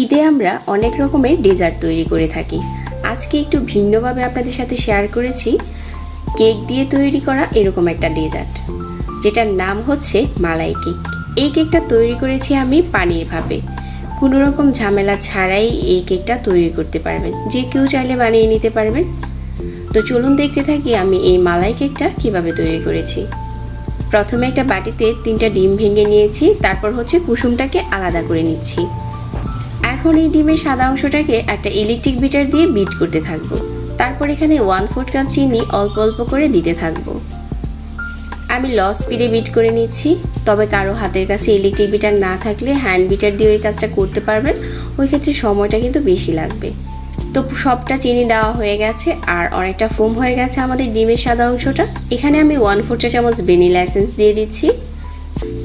ঈদে আমরা অনেক রকমের ডেজার্ট তৈরি করে থাকি। আজকে একটু ভিন্নভাবে আপনাদের সাথে শেয়ার করেছি। কেক দিয়ে তৈরি করা এরকম একটা ডেজার্ট, যেটার নাম হচ্ছে মালাই কেক। এই কেকটা তৈরি করেছি আমি পানির ভাবে কোনো রকম ঝামেলা ছাড়াই এই কেকটা তৈরি করতে পারবেন। যে কেউ চাইলে বানিয়ে নিতে পারবেন। তো চলুন দেখতে থাকি আমি এই মালাই কেকটা কীভাবে তৈরি করেছি। প্রথমে একটা বাটিতে তিনটা ডিম ভেঙে নিয়েছি, তারপর হচ্ছে কুসুমটাকে আলাদা করে নিচ্ছি। এখন এই ডিমের সাদা অংশটাকে একটা ইলেকট্রিক বিটার দিয়ে বিট করতে থাকব। তারপর এখানে ওয়ান ফোর্থ কাপ চিনি অল্প অল্প করে দিতে থাকব। আমি ল স্পিডে বিট করে নিচ্ছি, তবে কারও হাতের কাছে ইলেকট্রিক বিটার না থাকলে হ্যান্ড বিটার দিয়ে ওই কাজটা করতে পারবেন, ওই ক্ষেত্রে সময়টা কিন্তু বেশি লাগবে। তো সবটা চিনি দেওয়া হয়ে গেছে, আর অনেকটা ফোম হয়ে গেছে আমাদের ডিমের সাদা অংশটা। এখানে আমি ওয়ান ফোর চা চামচ ভ্যানিলা এসেন্স দিয়ে দিচ্ছি।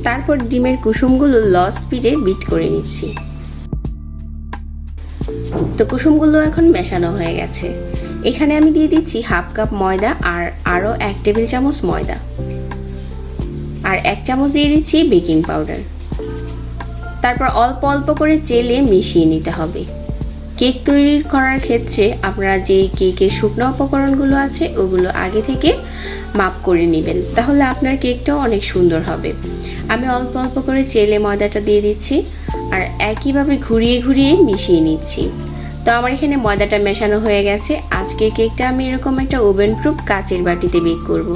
তারপর ডিমের কুসুমগুলো ল স্পিডে বিট করে নিচ্ছি। তো কুসুমগুলো এখন মেশানো হয়ে গেছে। এখানে আমি দিয়ে দিচ্ছি হাফ কাপ ময়দা আর আরও এক টেবিল চামচ ময়দা। আর এক চামচ দিয়ে দিচ্ছি বেকিং পাউডার। তারপর অল্প অল্প করে চেলে মিশিয়ে নিতে হবে। কেক তৈরি করার ক্ষেত্রে আপনারা যে কেকের শুকনো উপকরণগুলো আছে, ওগুলো আগে থেকে মাপ করে নেবেন। তাহলে আপনার কেকটাও অনেক সুন্দর হবে। আমি অল্প অল্প করে চেলে ময়দাটা দিয়ে দিচ্ছি আর একইভাবে ঘুরিয়ে ঘুরিয়ে মিশিয়ে নিচ্ছি। তো আমার এখানে ময়দাটা মেশানো হয়ে গেছে। আজকের কেকটা আমি এরকম একটা ওভেন প্রুফ কাচের বাটিতে বেক করব।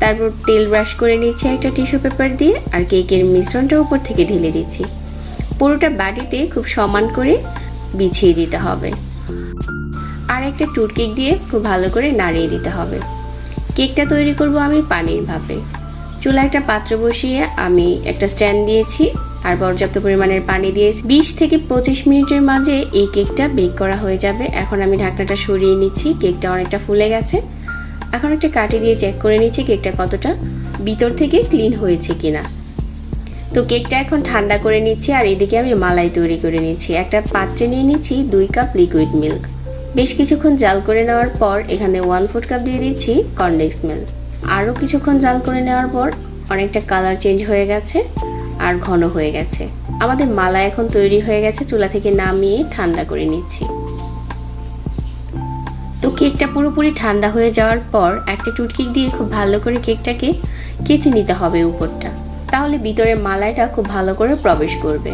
তারপর তেল ব্রাশ করে নিচ্ছি একটা টিস্যু পেপার দিয়ে আর কেকের মিশ্রণটা উপর থেকে ঢেলে দিচ্ছি। পুরোটা বাটিতে খুব সমান করে বিছিয়ে দিতে হবে। আর একটা টুথকেক দিয়ে খুব ভালো করে নাড়িয়ে দিতে হবে। কেকটা তৈরি করব আমি পানির ভাপে। চুলা একটা পাত্র বসিয়ে আমি একটা স্ট্যান্ড দিয়েছি আর পর্যাপ্ত পরিমাণের পানি দিয়ে বিশ থেকে পঁচিশ মিনিটের মাঝে এই কেকটা বেক করা হয়ে যাবে। এখন আমি ঢাকনাটা সরিয়ে নিচ্ছি, কেকটা অনেকটা ফুলে গেছে। এখন একটা কাঠি দিয়ে চেক করে নিচ্ছি কেকটা কতটা ভিতর থেকে ক্লিন হয়েছে কিনা। তো কেকটা এখন ঠান্ডা করে নিচ্ছি আর এদিকে আমি মালাই তৈরি করে নিচ্ছি। একটা পাত্রে নিয়ে নিচ্ছি দুই কাপ লিকুইড মিল্ক বেশ কিছুক্ষণ জাল করে নেওয়ার পর এখানে ওয়ান ফোর কাপ দিয়ে দিচ্ছি কনডেক্স মিল্ক আরও কিছুক্ষণ জাল করে নেওয়ার পর অনেকটা কালার চেঞ্জ হয়ে গেছে আর ঘন হয়ে গেছে। আমাদের মালা এখন তৈরি হয়ে গেছে, চুলা থেকে নামিয়ে ঠান্ডা করে নিচ্ছি। তো কেকটা পুরোপুরি ঠান্ডা হয়ে যাওয়ার পর একটা টুটকিক দিয়ে খুব ভালো করে কেকটাকে কেচে নিতে হবে উপরটা। তাহলে ভিতরে মালাইটা খুব ভালো করে প্রবেশ করবে।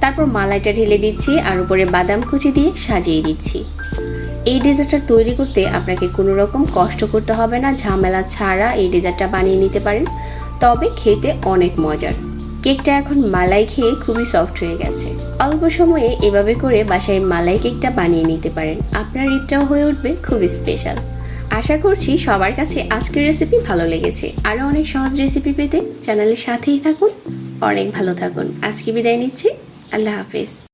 তারপর মালাইটা ঢেলে দিচ্ছি আর উপরে বাদাম কুচি দিয়ে সাজিয়ে দিচ্ছি। এই ডেজার্টটা তৈরি করতে আপনাকে কোনো রকম কষ্ট করতে হবে না, ঝামেলা ছাড়া এই ডেজার্টটা বানিয়ে নিতে পারেন। তবে খেতে অনেক মজার। কেকটা এখন মালাই খেয়ে খুবই সফট হয়ে গেছে। অল্প সময়ে এভাবে করে বাসায় মালাই কেকটা বানিয়ে নিতে পারেন। আপনার ঈদটাও হয়ে উঠবে, খুবই স্পেশাল আশা করছি সবার কাছে আজকের রেসিপি ভালো লেগেছে। আরও অনেক সহজ রেসিপি পেতে চ্যানেলের সাথেই থাকুন। অনেক ভালো থাকুন। আজকে বিদায় নিচ্ছি। আল্লাহ হাফিজ।